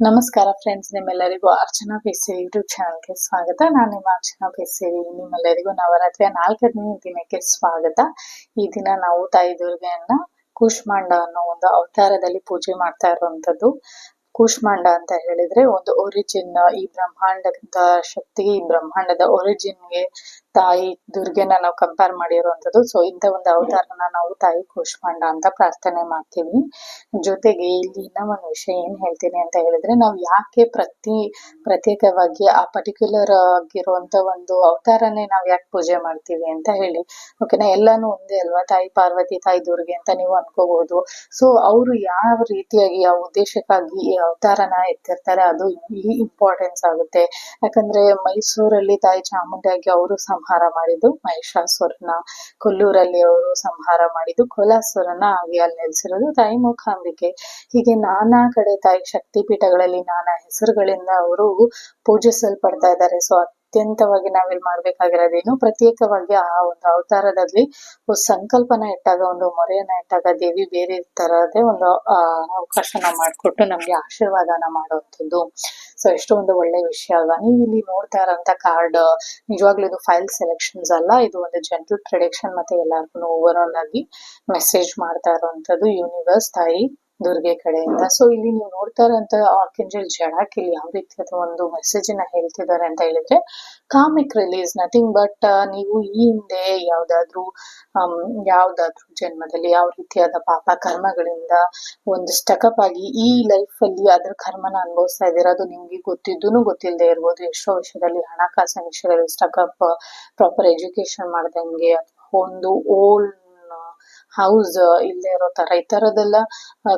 ನಮಸ್ಕಾರ ಫ್ರೆಂಡ್ಸ್ ನಿಮ್ಮೆಲ್ಲರಿಗೂ ಅರ್ಚನಾ ಬೇಸಿರಿ ಯೂಟ್ಯೂಬ್ ಚಾನಲ್ಗೆ ಸ್ವಾಗತ. ನಾನು ನಿಮ್ಮ ಅರ್ಚನಾ ಬೇಸಿರಿ ನಿಮ್ಮೆಲ್ಲರಿಗೂ ನವರಾತ್ರಿಯ ನಾಲ್ಕನೇ ದಿನಕ್ಕೆ ಸ್ವಾಗತ. ಈ ದಿನ ನಾವು ತಾಯಿ ದುರ್ಗೆಯನ್ನ ಕೂಷ್ಮಾಂಡ ಅನ್ನೋ ಒಂದು ಅವತಾರದಲ್ಲಿ ಪೂಜೆ ಮಾಡ್ತಾ ಇರುವಂತದ್ದು ಕೂಷ್ಮಾಂಡ ಅಂತ ಹೇಳಿದ್ರೆ ಒಂದು ಒರಿಜಿನ್ ಈ ಬ್ರಹ್ಮಾಂಡದ ಶಕ್ತಿ ಈ ಬ್ರಹ್ಮಾಂಡದ ಒರಿಜಿನ್ಗೆ ತಾಯಿ ದುರ್ಗೆನ ನಾವು ಕಂಪೇರ್ ಮಾಡಿರುವಂತದ್ದು ಸೊ ಇಂಥ ಒಂದು ಅವತಾರನ ನಾವು ತಾಯಿ ಕೂಶ್ಮಾಂಡ ಅಂತ ಪ್ರಾರ್ಥನೆ ಮಾಡ್ತೀವಿ. ಜೊತೆಗೆ ಇಲ್ಲಿ ಇನ್ನ ಒಂದು ವಿಷಯ ಏನ್ ಹೇಳ್ತೀನಿ ಅಂತ ಹೇಳಿದ್ರೆ, ನಾವು ಯಾಕೆ ಪ್ರತಿ, ಪ್ರತ್ಯೇಕವಾಗಿ ಆ ಪರ್ಟಿಕ್ಯುಲರ್ ಆಗಿರುವಂತ ಒಂದು ಅವತಾರನೇ ನಾವು ಯಾಕೆ ಪೂಜೆ ಮಾಡ್ತೀವಿ ಅಂತ ಹೇಳಿ. ಓಕೆನಾ ಎಲ್ಲಾನು ಒಂದೇ ಅಲ್ವಾ? ತಾಯಿ ಪಾರ್ವತಿ, ತಾಯಿ ದುರ್ಗೆ ಅಂತ ನೀವು ಅನ್ಕೋಬಹುದು ಸೊ ಅವರು ಯಾವ ರೀತಿಯಾಗಿ ಯಾವ ಉದ್ದೇಶಕ್ಕಾಗಿ ಈ ಅವತಾರನ ಎತ್ತಿರ್ತಾರೆ, ಅದು ಇಲ್ಲಿ ಇಂಪಾರ್ಟೆನ್ಸ್ ಆಗುತ್ತೆ. ಯಾಕಂದ್ರೆ ಮೈಸೂರಲ್ಲಿ ತಾಯಿ ಚಾಮುಂಡಿಯಾಗಿ ಅವರು ಸಂಹಾರ ಮಾಡಿದ್ದು, ಮಹಿಷಾಸುರನ ಕೊಲ್ಲೂರಲ್ಲಿ ಅವರು ಸಂಹಾರ ಮಾಡಿದ್ದು, ಕೋಲಾಸುರನ ಆಗಿ ಅಲ್ಲಿ ನೆಲೆಸಿರೋದು ತಾಯಿ ಮೂಕಾಂಬಿಕೆ ಹೀಗೆ ನಾನಾ ಕಡೆ ತಾಯಿ ಶಕ್ತಿ ಪೀಠಗಳಲ್ಲಿ ನಾನಾ ಹೆಸರುಗಳಿಂದ ಅವರು ಪೂಜಿಸಲ್ಪಡ್ತಾ ಇದ್ದಾರೆ. ಸೊ ಅತ್ಯಂತವಾಗಿ ನಾವಿಲ್ಲಿ ಮಾಡ್ಬೇಕಾಗಿರೋದೇನು, ಪ್ರತ್ಯೇಕವಾಗಿ ಆ ಒಂದು ಅವತಾರದಲ್ಲಿ ಒಂದು ಸಂಕಲ್ಪನ ಇಟ್ಟಾಗ, ಒಂದು ಮೊರೆಯನ್ನ ಇಟ್ಟಾಗ ದೇವಿ ಬೇರೆ ತರದೇ ಒಂದು ಅವಕಾಶನ ಮಾಡಿಕೊಟ್ಟು ನಮ್ಗೆ ಆಶೀರ್ವಾದನ ಮಾಡುವಂಥದ್ದು. ಸೊ ಎಷ್ಟೋ ಒಂದು ಒಳ್ಳೆ ವಿಷಯ ಅಲ್ವಾ? ನೀವು ಇಲ್ಲಿ ನೋಡ್ತಾ ಇರೋಂಥ ಕಾರ್ಡ್ ನಿಜವಾಗ್ಲೂ ಇದು ಫೈಲ್ ಸೆಲೆಕ್ಷನ್ಸ್ ಅಲ್ಲ. ಇದು ಒಂದು ಜನರಲ್ ಪ್ರಿಡಿಕ್ಷನ್ ಮತ್ತೆ ಎಲ್ಲರಿಗೂ ಓವರ್ ಆಲ್ ಆಗಿ ಮೆಸೇಜ್ ಮಾಡ್ತಾ ಇರೋವಂಥದ್ದು ಯೂನಿವರ್ಸ್ ತಾಯಿ. ದುರ್ಗೆ ಕಡೆಯಿಂದ. ಸೊ ಇಲ್ಲಿ ನೀವು ನೋಡ್ತಾ ಇರೋಂತ ಆರ್ಕೆಂಜಲ್ ಜಡಾಕ್ ಇಲ್ಲಿ ಯಾವ ರೀತಿಯಾದ ಒಂದು ಮೆಸೇಜ್ನ ಹೇಳ್ತಿದ್ದಾರೆ ಅಂತ ಹೇಳಿದ್ರೆ ಕಾಮಿಕ್ ರಿಲೀಸ್ ನಥಿಂಗ್ ಬಟ್ ನೀವು ಈ ಹಿಂದೆ ಯಾವ್ದಾದ್ರು ಯಾವ್ದಾದ್ರು ಜನ್ಮದಲ್ಲಿ ಯಾವ ರೀತಿಯಾದ ಪಾಪ ಕರ್ಮಗಳಿಂದ ಒಂದು ಸ್ಟಕಪ್ ಆಗಿ ಈ ಲೈಫ್ ಅಲ್ಲಿ ಅದ್ರ ಕರ್ಮನ ಅನುಭವಿಸ್ತಾ ಇದ್ದೀರಾ, ಅದು ನಿಮ್ಗೆ ಗೊತ್ತಿದ್ದೂ ಗೊತ್ತಿಲ್ಲದೆ ಇರ್ಬೋದು. ಎಷ್ಟೋ ವಿಷಯದಲ್ಲಿ ಹಣಕಾಸಿನ ವಿಷಯದಲ್ಲಿ ಸ್ಟಕಪ್ ಪ್ರಾಪರ್ ಎಜುಕೇಶನ್ ಮಾಡ್ದಂಗೆ ಒಂದು ಓಲ್ಡ್ ಹೌಸ್ ಇಲ್ಲದೆ ಇರೋ ತರ ಈ ತರದೆಲ್ಲ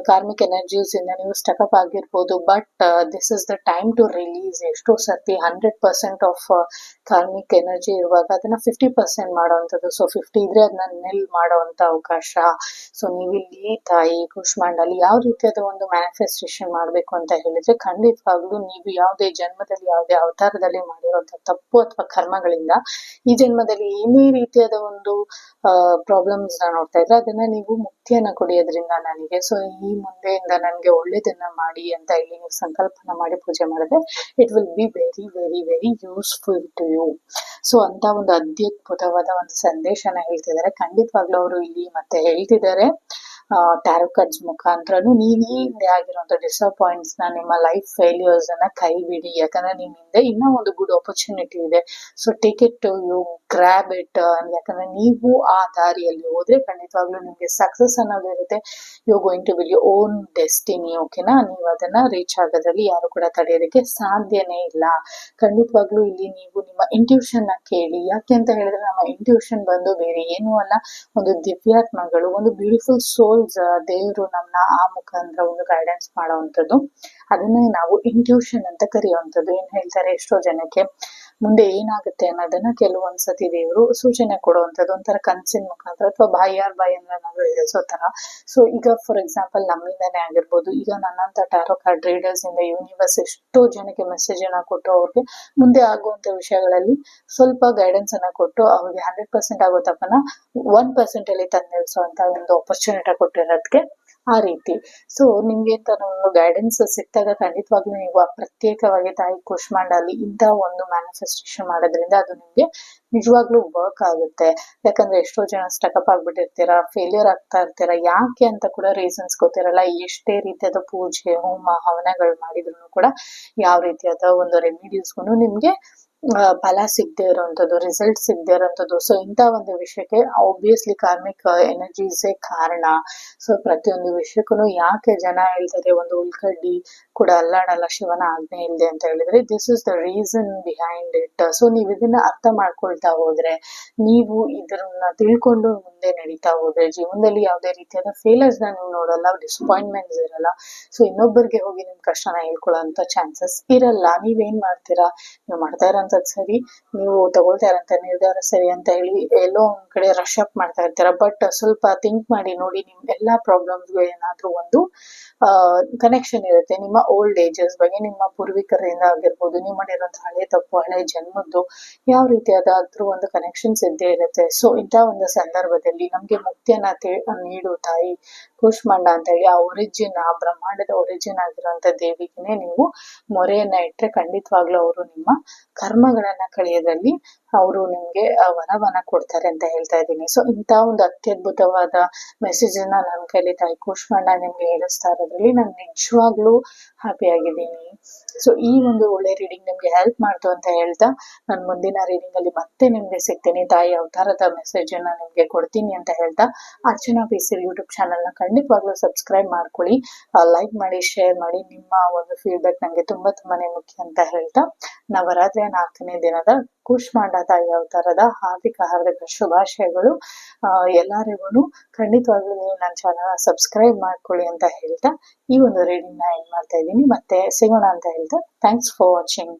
ಕಾರ್ಮಿಕ್ ಎನರ್ಜೀಸ್ ಇಂದ ನೀವು ಸ್ಟಕಪ್ ಆಗಿರ್ಬೋದು. But this is the time to release ಎಷ್ಟೋ ಸರ್ತಿ hundred percent of karmic energy ಇರುವಾಗ ಅದನ್ನ ಫಿಫ್ಟಿ ಪರ್ಸೆಂಟ್ ಮಾಡೋವಂಥದ್ದು. ಸೊ ಫಿಫ್ಟಿ ಇದ್ರೆ ಅದನ್ನ ನೆಲ್ ಮಾಡೋವಂಥ ಅವಕಾಶ. ಸೊ ನೀವಿಲ್ಲಿ ತಾಯಿ ಕುಷ್ಮಾಂಡಲ್ಲಿ ಯಾವ ರೀತಿಯಾದ ಒಂದು ಮ್ಯಾನಿಫೆಸ್ಟೇಷನ್ ಮಾಡಬೇಕು ಅಂತ ಹೇಳಿದ್ರೆ, ಖಂಡಿತವಾಗ್ಲೂ ನೀವು ಯಾವುದೇ ಜನ್ಮದಲ್ಲಿ, ಯಾವುದೇ ಅವತಾರದಲ್ಲಿ ಮಾಡಿರುವಂತಹ ತಪ್ಪು ಅಥವಾ ಕರ್ಮಗಳಿಂದ, ಈ ಜನ್ಮದಲ್ಲಿ ಏನೇ ರೀತಿಯಾದ ಒಂದು ಪ್ರಾಬ್ಲಮ್ಸ್ ನೋಡ್ತಾ ಇದ್ರೆ ಅದನ್ನ ನೀವು ಮುಕ್ತಿಯನ್ನ ಕೊಡಿಯೋದ್ರಿಂದ ನನಗೆ. ಸೊ ಈ ಮುಂದೆಯಿಂದ ನನಗೆ ಒಳ್ಳೇದನ್ನ ಮಾಡಿ ಅಂತ ಇಲ್ಲಿ ನೀವು ಸಂಕಲ್ಪನ ಮಾಡಿ ಪೂಜೆ ಮಾಡಿದ್ರೆ it will be very very very useful to you so ಅಂತ ಒಂದು ಅದ್ಭುತವಾದ ಒಂದು ಸಂದೇಶನ ಹೇಳ್ತಿದ್ದಾರೆ. ಖಂಡಿತವಾಗ್ಲೂ ಅವರು ಇಲ್ಲಿ ಮತ್ತೆ ಹೇಳ್ತಿದ್ದಾರೆ. ಟ್ಯಾರೋ ಕಾರ್ಡ್ಸ್ ಮುಖಾಂತರನು ನೀವು ಈ ಹಿಂದೆ ಆಗಿರುವಂತ ಡಿಸಪಾಯಿಂಟ್ಸ್ನ ನಿಮ್ಮ ಲೈಫ್ ಫೇಲ್ಯೂರ್ಸ್ ಅನ್ನ ಕೈ ಬಿಡಿ ಯಾಕಂದ್ರೆ ನಿಮ್ ಹಿಂದೆ ಇನ್ನೂ ಒಂದು ಗುಡ್ ಆಪರ್ಚುನಿಟಿ ಇದೆ. So take it to you grab it ಯಾಕಂದ್ರೆ ನೀವು ಆ ದಾರಿಯಲ್ಲಿ ಹೋದ್ರೆ ಖಂಡಿತವಾಗ್ಲೂ ನಿಮ್ಗೆ ಸಕ್ಸಸ್ ಅನ್ನೋದು ಇರುತ್ತೆ. You going to build own destiny ಓಕೆನಾ ನೀವು ಅದನ್ನ ರೀಚ್ ಆಗೋದ್ರಲ್ಲಿ ಯಾರು ಕೂಡ ತಡೆಯೋದಕ್ಕೆ ಸಾಧ್ಯನೇ ಇಲ್ಲ. ಖಂಡಿತವಾಗ್ಲೂ ಇಲ್ಲಿ ನೀವು ನಿಮ್ಮ ಇಂಟ್ಯೂಷನ್ನ ಕೇಳಿ. ಯಾಕೆ ಅಂತ ಹೇಳಿದ್ರೆ ನಮ್ಮ ಇಂಟ್ಯೂಷನ್ ಬಂದು ಬೇರೆ ಏನೂ ಅಲ್ಲ. ಒಂದು ದಿವ್ಯಾತ್ಮಗಳು, ಒಂದು ಬ್ಯೂಟಿಫುಲ್ ಸೋಲ್ಸ್ ದೇವರು ನಮ್ಮನ್ನ ಆ ಮುಖಾಂತರ ಒಂದು ಗೈಡೆನ್ಸ್ ಮಾಡುವಂಥದ್ದು. ಅದನ್ನೇ ನಾವು ಇಂಟ್ಯೂಷನ್ ಅಂತ ಕರೆಯುವಂಥದ್ದು. ಏನ್ ಹೇಳ್ತಾರೆ ಎಷ್ಟೋ ಜನಕ್ಕೆ? ಮುಂದೆ ಏನಾಗುತ್ತೆ ಅನ್ನೋದನ್ನ ಕೆಲವೊಂದ್ಸತಿ ದೇವರು ಸೂಚನೆ ಕೊಡುವಂಥದ್ದು, ಒಂಥರ ಕನ್ಸಿನ ಮುಖಾಂತರ ಅಥವಾ ಬಾಯಾರ್ ಅಂದ್ರೆ ನಾವು ಹೇಳಿಸೋ ತರ ಸೊ ಈಗ ಫಾರ್ ಎಕ್ಸಾಂಪಲ್ ನಮ್ಮಿಂದಾನೇ ಆಗಿರ್ಬೋದು, ಈಗ ನನ್ನಂತ ಟ್ಯಾರೋ ಕಾರ್ಡ್ ರೀಡರ್ಸ್ ಇಂದ ಯೂನಿವರ್ಸ್ ಎಷ್ಟೋ ಜನಕ್ಕೆ ಮೆಸೇಜ್ ಅನ್ನ ಕೊಟ್ಟು ಅವ್ರಿಗೆ. ಮುಂದೆ ಆಗುವಂತ ವಿಷಯಗಳಲ್ಲಿ ಸ್ವಲ್ಪ ಗೈಡೆನ್ಸ್ ಅನ್ನ ಕೊಟ್ಟು ಅವ್ರಿಗೆ ಹಂಡ್ರೆಡ್ ಪರ್ಸೆಂಟ್ ಆಗೋ ತಪ್ಪನ ಒನ್ ಪರ್ಸೆಂಟ್ ಅಲ್ಲಿ ತಂದು ನಿಲ್ಸುವಂತ ಒಂದು ಆಪರ್ಚುನಿಟಿ ಕೊಟ್ಟಿರೋದಕ್ಕೆ ಆ ರೀತಿ. ಸೊ ನಿಮ್ಗೆ ತನ್ನ ಗೈಡೆನ್ಸ್ ಸಿಕ್ಕಾಗ ಖಂಡಿತವಾಗ್ಲೂ ನೀವು ಪ್ರತ್ಯೇಕವಾಗಿ ತಾಯಿ ಕುಷ್ಮಾಂಡಲ್ಲಿ ಇದ್ದ ಒಂದು ಮ್ಯಾನಿಫೆಸ್ಟೇಷನ್ ಮಾಡೋದ್ರಿಂದ ಅದು ನಿಮ್ಗೆ ನಿಜವಾಗ್ಲೂ ವರ್ಕ್ ಆಗುತ್ತೆ. ಯಾಕಂದ್ರೆ ಎಷ್ಟೋ ಜನ ಸ್ಟಕಪ್ ಆಗ್ಬಿಟ್ಟಿರ್ತೀರಾ ಫೇಲಿಯರ್ ಆಗ್ತಾ ಇರ್ತೀರಾ, ಯಾಕೆ ಅಂತ ಕೂಡ ರೀಸನ್ಸ್ ಗೊತ್ತಿರಲ್ಲ. ಎಷ್ಟೇ ರೀತಿಯಾದ ಪೂಜೆ, ಹೋಮ, ಹವನಗಳು ಮಾಡಿದ್ರು ಕೂಡ ಯಾವ ರೀತಿಯಾದ ಒಂದು ರೆಮಿಡೀಸ್ಗೂ ನಿಮ್ಗೆ ಫಲ ಸಿಗದೆ ಇರುವಂತದ್ದು ರಿಸಲ್ಟ್ ಸಿಗದೆ ಇರುವಂತದ್ದು ಸೊ ಇಂಥ ಒಂದು ವಿಷಯಕ್ಕೆ ಆಬ್ವಿಯಸ್ಲಿ ಕಾರ್ಮಿಕ್ ಎನರ್ಜೀಸೇ ಕಾರಣ. ಸೊ ಪ್ರತಿಯೊಂದು ವಿಷಯಕ್ಕೂ ಯಾಕೆ ಜನ ಹೇಳ್ತಾರೆ ಒಂದು ಉಳ್ಕಡ್ಡಿ ಕೂಡ ಅಲ್ಲಾಡಲ್ಲ ಶಿವನ ಆಜ್ಞೆ ಇಲ್ಲದೆ ಅಂತ ಹೇಳಿದ್ರೆ this is the reason behind it so ನೀವು ಇದನ್ನ ಅರ್ಥ ಮಾಡ್ಕೊಳ್ತಾ ಹೋದ್ರೆ, ನೀವು ಇದನ್ನ ತಿಳ್ಕೊಂಡು ಮುಂದೆ ನಡೀತಾ ಹೋದ್ರೆ, ಜೀವನದಲ್ಲಿ ಯಾವುದೇ ರೀತಿಯಾದ ಫೇಲರ್ಸ್ನ ನೀವು ನೋಡಲ್ಲ ಡಿಸಪಾಯಿಂಟ್ಮೆಂಟ್ಸ್ ಇರಲ್ಲ. ಸೊ ಇನ್ನೊಬ್ಬರಿಗೆ ಹೋಗಿ ನಿಮ್ ಕಷ್ಟನ ಹೇಳ್ಕೊಳ್ಳೋ ಅಂತ ಚಾನ್ಸಸ್ ಇರಲ್ಲ. ನೀವೇನ್ ಮಾಡ್ತೀರಾ? ನೀವು ಮಾಡ್ತಾ ಇರೋಂಥದ್ದು ಸರಿ, ನೀವು ತಗೊಳ್ತಾ ಇರೋಂಥ ನಿರ್ಧಾರ ಸರಿ ಅಂತ ಹೇಳಿ ಎಲ್ಲೋ ಒಂದ್ ಕಡೆ ರಶ್ ಅಪ್ ಮಾಡ್ತಾ ಇರ್ತೀರಾ. ಬಟ್ ಸ್ವಲ್ಪ ಥಿಂಕ್ ಮಾಡಿ ನೋಡಿ, ನಿಮ್ ಎಲ್ಲಾ ಪ್ರಾಬ್ಲಮ್ಸ್ಗೂ ಏನಾದ್ರೂ ಒಂದು ಕನೆಕ್ಷನ್ ಇರುತ್ತೆ. ನಿಮ್ಮ ಓಲ್ಡ್ ಏಜಸ್ ಬಗ್ಗೆ, ನಿಮ್ಮ ಪೂರ್ವಿಕರಿಂದ ಆಗಿರ್ಬೋದು, ನೀವು ಮಾಡಿರೋಂಥ ಹಳೆ ತಪ್ಪು, ಹಳೆ ಜನ್ಮದ್ದು ಯಾವ ರೀತಿಯಾದ್ರೂ ಒಂದು ಕನೆಕ್ಷನ್ಸ್ ಇದ್ದೇ ಇರುತ್ತೆ. ಸೊ ಇಂಥ ಒಂದು ಸಂದರ್ಭದಲ್ಲಿ ನಮ್ಗೆ ಮುಕ್ತಿಯನ್ನ ನೀಡು ತಾಯಿ. ಕೂಷ್ಮಾಂಡ ಅಂತ ಹೇಳಿ ಆ ಒರಿಜಿನ್ ಆ ಬ್ರಹ್ಮಾಂಡದ ಒರಿಜಿನ್ ಆಗಿರುವಂತ ದೇವಿಗೆನೆ ನೀವು ಮೊರೆಯನ್ನ ಇಟ್ರೆ ಖಂಡಿತವಾಗ್ಲೂ ಅವರು ನಿಮ್ಮ ಕರ್ಮಗಳನ್ನ ಕಳೆಯದಲ್ಲಿ ಅವರು ನಿಮ್ಗೆ ವರವನ್ನ ಕೊಡ್ತಾರೆ ಅಂತ ಹೇಳ್ತಾ ಇದ್ದೀನಿ. ಸೊ ಇಂತ ಒಂದು ಅತ್ಯದ್ಭುತವಾದ ಮೆಸೇಜ್ ಅನ್ನ ನನ್ನ ಕೈಲಿ ತಾಯಿ ಕೂಷ್ಮಣ್ಣ ನಿಮ್ಗೆ ಹೇಳಿಸ್ತಾ ಇರೋದ್ರಲ್ಲಿ ನಾನು ನಿಜವಾಗ್ಲೂ ಹ್ಯಾಪಿ ಆಗಿದ್ದೀನಿ. ಸೊ ಈ ಒಂದು ಒಳ್ಳೆ ರೀಡಿಂಗ್ ನಿಮ್ಗೆ ಹೆಲ್ಪ್ ಮಾಡ್ತು ಅಂತ ಹೇಳ್ತಾ ನಾನು ಮುಂದಿನ ರೀಡಿಂಗ್ ಅಲ್ಲಿ ಮತ್ತೆ ನಿಮ್ಗೆ ಸಿಗ್ತೀನಿ. ತಾಯಿ ಅವತಾರದ ಮೆಸೇಜ್ ಅನ್ನ ನಿಮ್ಗೆ ಕೊಡ್ತೀನಿ ಅಂತ ಹೇಳ್ತಾ ಅರ್ಚನಾ ಪಿ ಯೂಟ್ಯೂಬ್ ಚಾನೆಲ್ನ ಖಂಡಿತವಾಗ್ಲೂ ಸಬ್ಸ್ಕ್ರೈಬ್ ಮಾಡ್ಕೊಳ್ಳಿ. ಲೈಕ್ ಮಾಡಿ ಶೇರ್ ಮಾಡಿ. ನಿಮ್ಮ ಒಂದು ಫೀಡ್ಬ್ಯಾಕ್ ನಂಗೆ ತುಂಬಾ ತುಂಬಾನೇ ಮುಖ್ಯ ಅಂತ ಹೇಳ್ತಾ ನವರಾತ್ರಿಯ ನಾಲ್ಕನೇ ದಿನದ ಕೂಷ್ಮಾಂಡ ಯಾವ ತರದ ಹಾರ್ದಿಕ ಹಾರ್ದಿಕ ಶುಭಾಶಯಗಳು. ಎಲ್ಲರಿಗೂ ಖಂಡಿತವಾಗ್ಲೂ ನೀವು ನನ್ನ ಚಾನಲ್ ಸಬ್ಸ್ಕ್ರೈಬ್ ಮಾಡ್ಕೊಳ್ಳಿ ಅಂತ ಹೇಳ್ತಾ ಈ ಒಂದು ರೀಡಿಂಗ್ನ ಎಂಡ್ ಮಾಡ್ತಾ ಇದ್ದೀನಿ. ಮತ್ತೆ ಸಿಗೋಣ ಅಂತ ಹೇಳ್ತಾ ಥ್ಯಾಂಕ್ಸ್ ಫಾರ್ ವಾಚಿಂಗ್